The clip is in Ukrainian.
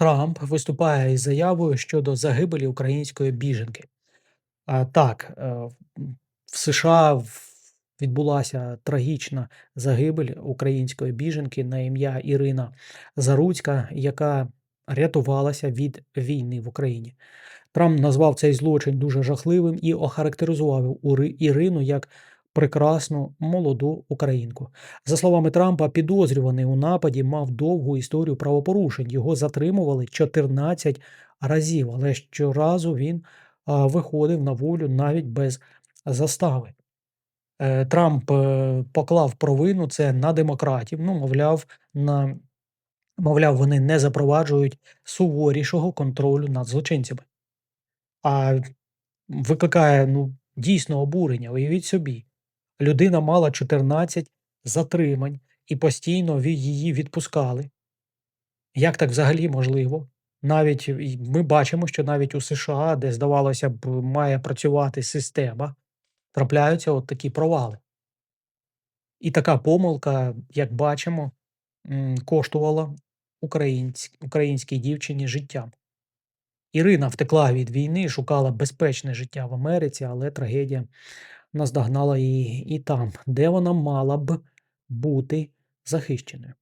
Трамп виступає із заявою щодо загибелі української біженки. А, так, е, в США відбулася трагічна загибель української біженки на ім'я Ірина Заруцька, яка рятувалася від війни в Україні. Трамп назвав цей злочин дуже жахливим і охарактеризував Ірину як прекрасну молоду українку. За словами Трампа, підозрюваний у нападі мав довгу історію правопорушень. Його затримували 14 разів, але щоразу він виходив на волю навіть без застави. Е, Трамп е, поклав провину це на демократів. Ну, мовляв, на мовляв, вони не запроваджують суворішого контролю над злочинцями. А викликає ну, дійсно обурення. Уявіть собі, людина мала 14 затримань і постійно її відпускали. Як так взагалі можливо? Навіть ми бачимо, що навіть у США, де здавалося б, має працювати система, трапляються от такі провали. І така помилка, як бачимо, коштувала українсь- українській дівчині життя. Ірина втекла від війни, шукала безпечне життя в Америці, але трагедія наздогнала її і там, де вона мала б бути захищеною.